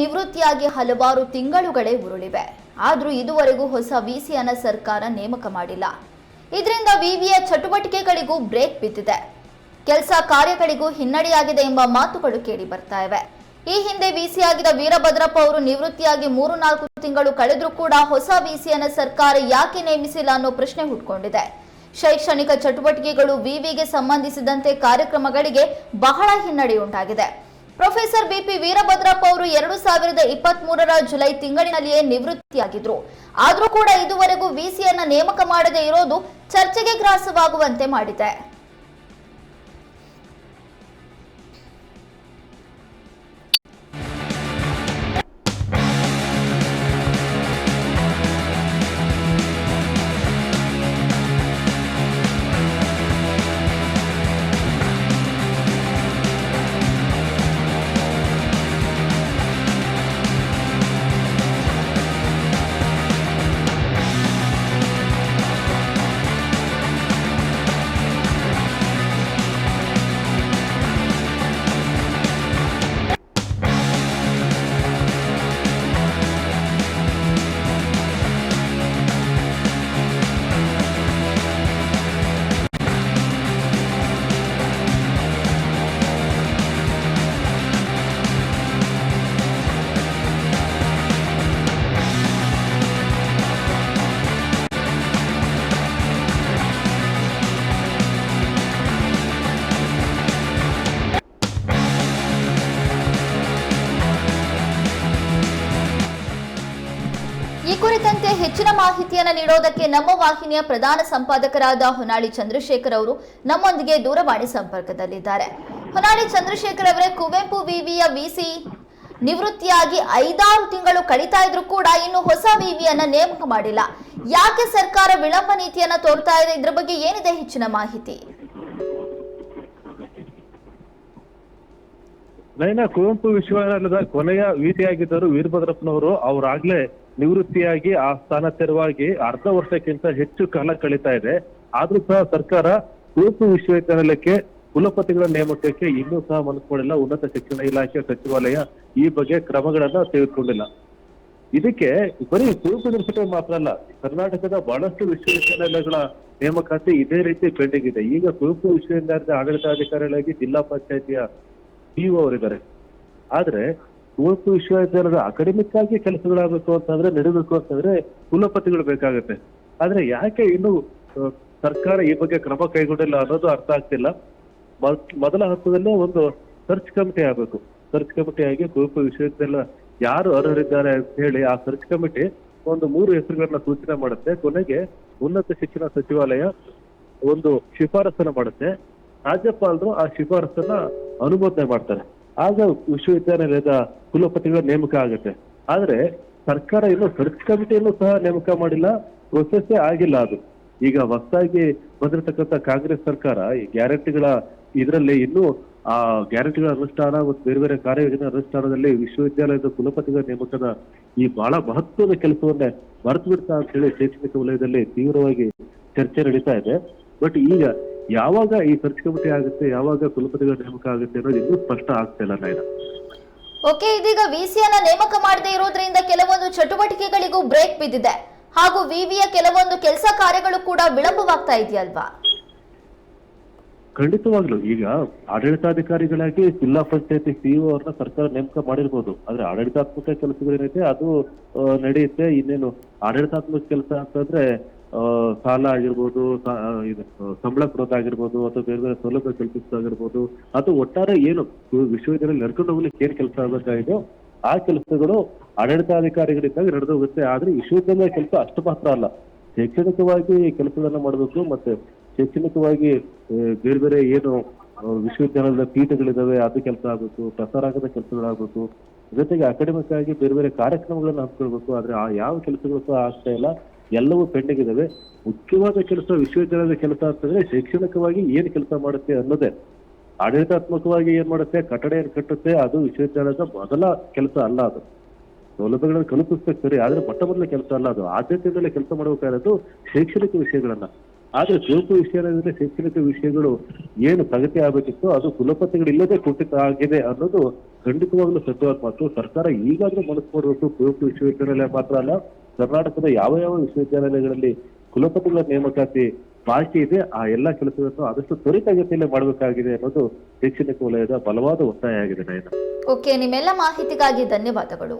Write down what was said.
ನಿವೃತ್ತಿಯಾಗಿ ಹಲವಾರು ತಿಂಗಳುಗಳೇ ಉರುಳಿವೆ. ಆದರೂ ಇದುವರೆಗೂ ಹೊಸ ವಿಸಿಯನ್ನ ಸರ್ಕಾರ ನೇಮಕ ಮಾಡಿಲ್ಲ. ಇದರಿಂದ ವಿವಿಯ ಚಟುವಟಿಕೆಗಳಿಗೂ ಬ್ರೇಕ್ ಬಿದ್ದಿದೆ. ಕೆಲಸ ಕಾರ್ಯಗಳಿಗೂ ಹಿನ್ನಡೆಯಾಗಿದೆ ಎಂಬ ಮಾತುಗಳು ಕೇಳಿ ಬರ್ತಾ ಇವೆ. ಈ ಹಿಂದೆ ವಿಸಿಯಾಗಿದ್ದ ವೀರಭದ್ರಪ್ಪ ಅವರು ನಿವೃತ್ತಿಯಾಗಿ ಮೂರು ನಾಲ್ಕು ತಿಂಗಳು ಕಳೆದರೂ ಕೂಡ ಹೊಸ ವಿಸಿಯನ್ನ ಸರ್ಕಾರ ಯಾಕೆ ನೇಮಿಸಿಲ್ಲ ಅನ್ನೋ ಪ್ರಶ್ನೆ ಹುಟ್ಕೊಂಡಿದೆ. ಶೈಕ್ಷಣಿಕ ಚಟುವಟಿಕೆಗಳು ವಿವಿಗೆ ಸಂಬಂಧಿಸಿದಂತೆ ಕಾರ್ಯಕ್ರಮಗಳಿಗೆ ಬಹಳ ಹಿನ್ನಡೆಯುಂಟಾಗಿದೆ ಪ್ರೊಫೆಸರ್ ಬಿಪಿ ವೀರಭದ್ರಪ್ಪ ಅವರು ಎರಡು ಸಾವಿರದ ಇಪ್ಪತ್ತ್ ಮೂರರ ಜುಲೈ ತಿಂಗಳಿನಲ್ಲಿಯೇ ನಿವೃತ್ತಿಯಾಗಿದ್ರು ಆದರೂ ಕೂಡ ಇದುವರೆಗೂ ವಿಸಿಯನ್ನ ನೇಮಕ ಮಾಡದೇ ಇರೋದು ಚರ್ಚೆಗೆ ಗ್ರಾಸವಾಗುವಂತೆ ಮಾಡಿದೆ. ಈ ಕುರಿತಂತೆ ಹೆಚ್ಚಿನ ಮಾಹಿತಿಯನ್ನು ನೀಡೋದಕ್ಕೆ ನಮ್ಮ ವಾಹಿನಿಯ ಪ್ರಧಾನ ಸಂಪಾದಕರಾದ ಹೊನಾಳಿ ಚಂದ್ರಶೇಖರ್ ಅವರು ನಮ್ಮೊಂದಿಗೆ ದೂರವಾಣಿ ಸಂಪರ್ಕದಲ್ಲಿದ್ದಾರೆ. ಹೊನಾಳಿ ಚಂದ್ರಶೇಖರ್ ಅವರೇ, ಕುವೆಂಪು ವಿವಿಯ ವಿಸಿ ನಿವೃತ್ತಿಯಾಗಿ ಐದಾರು ತಿಂಗಳು ಕಳೀತಾ ಇದ್ರು ಕೂಡ ಇನ್ನು ಹೊಸ ವಿವಿಯನ್ನ ನೇಮಕ ಮಾಡಿಲ್ಲ. ಯಾಕೆ ಸರ್ಕಾರ ವಿಳಂಬ ನೀತಿಯನ್ನ ತೋರ್ತಾ ಇದೆ? ಇದ್ರ ಬಗ್ಗೆ ಏನಿದೆ ಹೆಚ್ಚಿನ ಮಾಹಿತಿ? ಕುವೆಂಪು ವಿಶ್ವವಿದ್ಯಾಲಯದ ಕೊನೆಯ ವಿಧಿಯಾಗಿದ್ದರು ವೀರಭದ್ರಪ್ಪನವರು. ಅವರಾಗ್ಲೇ ನಿವೃತ್ತಿಯಾಗಿ ಆ ಸ್ಥಾನ ತೆರವಾಗಿ ಅರ್ಧ ವರ್ಷಕ್ಕಿಂತ ಹೆಚ್ಚು ಕಾಲ ಕಳೀತಾ ಇದೆ. ಆದ್ರೂ ಸಹ ಸರ್ಕಾರ ಕುವೆಂಪು ವಿಶ್ವವಿದ್ಯಾನಿಲಯಕ್ಕೆ ಕುಲಪತಿಗಳ ನೇಮಕಕ್ಕೆ ಇನ್ನೂ ಸಹ ಮನಸ್ಕೊಂಡಿಲ್ಲ ಉನ್ನತ ಶಿಕ್ಷಣ ಇಲಾಖೆ, ಸಚಿವಾಲಯ ಈ ಬಗ್ಗೆ ಕ್ರಮಗಳನ್ನ ತೆಗೆದುಕೊಂಡಿಲ್ಲ. ಇದಕ್ಕೆ ಬರೀ ಕುವೆಂಪು ಯೂನಿವರ್ಸಿಟಿ ಮಾತ್ರ ಅಲ್ಲ, ಕರ್ನಾಟಕದ ಬಹಳಷ್ಟು ವಿಶ್ವವಿದ್ಯಾನಿಲಯಗಳ ನೇಮಕಾತಿ ಇದೇ ರೀತಿ ಪೆಂಡಿಂಗ್ ಇದೆ. ಈಗ ಕುವೆಂಪು ವಿಶ್ವವಿದ್ಯಾಲಯದ ಆಡಳಿತಾಧಿಕಾರಿಗಳಾಗಿ ಜಿಲ್ಲಾ ಪಂಚಾಯತಿಯ ಪಿಒ ಅವರಿದ್ದಾರೆ. ಆದ್ರೆ ಕುವೆಂಪು ವಿಶ್ವವಿದ್ಯಾಲಯದ ಅಕಾಡೆಮಿಕ್ ಆಗಿ ಕೆಲಸಗಳಾಗಬೇಕು ಅಂತಂದ್ರೆ, ನಡೀಬೇಕು ಅಂತಂದ್ರೆ ಕುಲಪತಿಗಳು ಬೇಕಾಗುತ್ತೆ. ಆದ್ರೆ ಯಾಕೆ ಇನ್ನು ಸರ್ಕಾರ ಈ ಬಗ್ಗೆ ಕ್ರಮ ಕೈಗೊಂಡಿಲ್ಲ ಅನ್ನೋದು ಅರ್ಥ ಆಗ್ತಿಲ್ಲ. ಮೊದ್- ಮೊದಲ ಹಂತದಲ್ಲೇ ಒಂದು ಸರ್ಚ್ ಕಮಿಟಿ ಆಗಬೇಕು. ಸರ್ಚ್ ಕಮಿಟಿ ಆಗಿ ಕುವೆಂಪು ವಿಶ್ವವಿದ್ಯಾಲಯ ಯಾರು ಅರ್ಹರಿದ್ದಾರೆ ಅಂತ ಹೇಳಿ ಆ ಸರ್ಚ್ ಕಮಿಟಿ ಒಂದು ಮೂರು ಹೆಸರುಗಳನ್ನ ಸೂಚನೆ ಮಾಡುತ್ತೆ. ಕೊನೆಗೆ ಉನ್ನತ ಶಿಕ್ಷಣ ಸಚಿವಾಲಯ ಒಂದು ಶಿಫಾರಸನ್ನ ಮಾಡುತ್ತೆ. ರಾಜ್ಯಪಾಲರು ಆ ಶಿಫಾರಸನ್ನ ಅನುಮೋದನೆ ಮಾಡ್ತಾರೆ. ಆಗ ವಿಶ್ವವಿದ್ಯಾನಿಲಯದ ಕುಲಪತಿಗಳ ನೇಮಕ ಆಗುತ್ತೆ. ಆದ್ರೆ ಸರ್ಕಾರ ಇನ್ನು ಸರ್ಚ್ ಕಮಿಟಿಯನ್ನು ಸಹ ನೇಮಕ ಮಾಡಿಲ್ಲ ಪ್ರೊಸೆಸ್ಸೇ ಆಗಿಲ್ಲ ಅದು. ಈಗ ಹೊಸದಾಗಿ ಬಂದಿರತಕ್ಕಂಥ ಕಾಂಗ್ರೆಸ್ ಸರ್ಕಾರ ಈ ಗ್ಯಾರಂಟಿಗಳ ಇದರಲ್ಲಿ ಇನ್ನೂ, ಆ ಗ್ಯಾರಂಟಿಗಳ ಅನುಷ್ಠಾನ ಮತ್ತು ಬೇರೆ ಬೇರೆ ಕಾರ್ಯಯೋಜನೆ ಅನುಷ್ಠಾನದಲ್ಲಿ ವಿಶ್ವವಿದ್ಯಾಲಯದ ಕುಲಪತಿಗಳ ನೇಮಕದ ಈ ಬಹಳ ಮಹತ್ವದ ಕೆಲಸವನ್ನೇ ಮರೆತು ಬಿಡ್ತಾ ಅಂತ ಹೇಳಿ ಶೈಕ್ಷಣಿಕ ವಲಯದಲ್ಲಿ ತೀವ್ರವಾಗಿ ಚರ್ಚೆ ನಡೀತಾ ಇದೆ. ಬಟ್ ಈಗ ಯಾವಾಗ ಈ ಸರ್ಚ್ ಕಮಿಟಿ ಆಗುತ್ತೆ ಯಾವಾಗ ಕುಲಪತಿಗಳ ನೇಮಕ ಆಗುತ್ತೆ ಅನ್ನೋದು ಇನ್ನೂ ಸ್ಪಷ್ಟ ಆಗ್ತಾ ಇಲ್ಲ ನಾಯ್ನ ಓಕೆ ಇದೀಗ ವಿಸಿಯನ್ನ ನೇಮಕ ಮಾಡದೇ ಇರೋದ್ರಿಂದ ಕೆಲವೊಂದು ಚಟುವಟಿಕೆಗಳಿಗೂ ಬ್ರೇಕ್ ಬಿದ್ದಿದೆ. ಹಾಗೂ ವಿವಿಯ ಕೆಲವೊಂದು ಕೆಲಸ ಕಾರ್ಯಗಳು ಕೂಡ ವಿಳಂಬವಾಗ್ತಾ ಇದೆಯಲ್ವಾ? ಖಂಡಿತವಾಗ್ಲು. ಈಗ ಆಡಳಿತಾಧಿಕಾರಿಗಳಾಗಿ ಜಿಲ್ಲಾ ಪಂಚಾಯತಿ ಸಿಇಒ ಅವ್ರನ್ನ ಸರ್ಕಾರ ನೇಮಕ ಮಾಡಿರ್ಬೋದು. ಆದ್ರೆ ಆಡಳಿತಾತ್ಮಕ ಕೆಲಸಗಳೇನೈತೆ ಅದು ನಡೆಯುತ್ತೆ. ಇನ್ನೇನು ಆಡಳಿತಾತ್ಮಕ ಕೆಲಸ ಅಂತಂದ್ರೆ ಸಾಲ ಆಗಿರ್ಬೋದು ಇದು, ಸಂಬಳ ಕೊಡೋದಾಗಿರ್ಬೋದು ಅಥವಾ ಬೇರೆ ಬೇರೆ ಸೌಲಭ್ಯ ಕಲ್ಪಿಸೋದಾಗಿರ್ಬೋದು ಅಥವಾ ಒಟ್ಟಾರೆ ಏನು ವಿಶ್ವವಿದ್ಯಾಲಯ ನಡ್ಕೊಂಡು ಹೋಗ್ಲಿಕ್ಕೆ ಏನ್ ಕೆಲಸ ಆಗಬೇಕಾಗಿದೆ ಆ ಕೆಲಸಗಳು ಆಡಳಿತಾಧಿಕಾರಿಗಳಿಂದ ನಡೆದು ಹೋಗುತ್ತೆ ಆದ್ರೆ ವಿಶ್ವವಿದ್ಯಾಲಯ ಕೆಲಸ ಅಷ್ಟು ಮಾತ್ರ ಅಲ್ಲ. ಶೈಕ್ಷಣಿಕವಾಗಿ ಕೆಲಸಗಳನ್ನ ಮಾಡಬೇಕು ಮತ್ತೆ ಶೈಕ್ಷಣಿಕವಾಗಿ ಬೇರೆ ಬೇರೆ ಏನು ವಿಶ್ವವಿದ್ಯಾಲಯದ ಪೀಠಗಳಿದಾವೆ, ಅದು ಕೆಲಸ ಆಗಬೇಕು ಪ್ರಸಾರಾಗದ ಕೆಲಸಗಳಾಗಬೇಕು ಜೊತೆಗೆ ಅಕಾಡೆಮಿಕ್ ಆಗಿ ಬೇರೆ ಬೇರೆ ಕಾರ್ಯಕ್ರಮಗಳನ್ನ ಹಮ್ಮಿಕೊಳ್ಬೇಕು. ಆದ್ರೆ ಆ ಯಾವ ಕೆಲಸಗಳು ಸಹ ಆಗ್ತಾ ಇಲ್ಲ. ಎಲ್ಲವೂ ಪೆಂಡಿಂಗ್ ಇದಾವೆ ಮುಖ್ಯವಾದ ಕೆಲಸ ವಿಶ್ವವಿದ್ಯಾಲಯದ ಕೆಲಸ ಅಂತಂದ್ರೆ ಶೈಕ್ಷಣಿಕವಾಗಿ ಏನ್ ಕೆಲಸ ಮಾಡುತ್ತೆ ಅನ್ನೋದೇ. ಆಡಳಿತಾತ್ಮಕವಾಗಿ ಏನ್ ಮಾಡುತ್ತೆ, ಕಟ್ಟಡ ಏನ್ ಕಟ್ಟುತ್ತೆ, ಅದು ವಿಶ್ವವಿದ್ಯಾಲಯದ ಮೊದಲ ಕೆಲಸ ಅಲ್ಲ ಅದು. ಸೌಲಭ್ಯಗಳನ್ನು ಕಲ್ಪಿಸ್ಬೇಕು ಸರಿ, ಆದ್ರೆ ಮೊಟ್ಟ ಮೊದಲ ಕೆಲಸ ಅಲ್ಲ ಅದು. ಆದ್ಯತೆಯಿಂದಲೇ ಕೆಲಸ ಮಾಡಬೇಕಾದದ್ದು ಶೈಕ್ಷಣಿಕ ವಿಷಯಗಳನ್ನ ಆದ್ರೆ ಚುರುಕು ವಿಷಯದಲ್ಲಿ ಶೈಕ್ಷಣಿಕ ವಿಷಯಗಳು ಏನು ಪ್ರಗತಿ ಆಗಬೇಕಿತ್ತು ಅದು ಕುಲಪತಿಗಳು ಇಲ್ಲದೆ ಕುಂಠಿತ ಆಗಿದೆ ಅನ್ನೋದು ಖಂಡಿತವಾಗ್ಲೂ ಸತ್ಯವಾದ ಮಾತು. ಸರ್ಕಾರ ಈಗಾಗಲೇ ಮನಸ್ಸು ಮಾಡಬೇಕು ಕುವೆಂಪು ವಿಶ್ವವಿದ್ಯಾಲಯ ಮಾತ್ರ ಅಲ್ಲ, ಕರ್ನಾಟಕದ ಯಾವ ಯಾವ ವಿಶ್ವವಿದ್ಯಾಲಯಗಳಲ್ಲಿ ಕುಲಪತಿಗಳ ನೇಮಕಾತಿ ಬಾಕಿ ಇದೆ, ಆ ಎಲ್ಲಾ ಕೆಲಸಗಳನ್ನು ಆದಷ್ಟು ತ್ವರಿತಗತಿಯಲ್ಲೇ ಮಾಡಬೇಕಾಗಿದೆ ಅನ್ನೋದು ಶೈಕ್ಷಣಿಕ ವಲಯದ ಬಲವಾದ ಒತ್ತಾಯ ಆಗಿದೆ ನಾಯನ ಓಕೆ ನಿಮ್ಮೆಲ್ಲ ಮಾಹಿತಿಗಾಗಿ ಧನ್ಯವಾದಗಳು.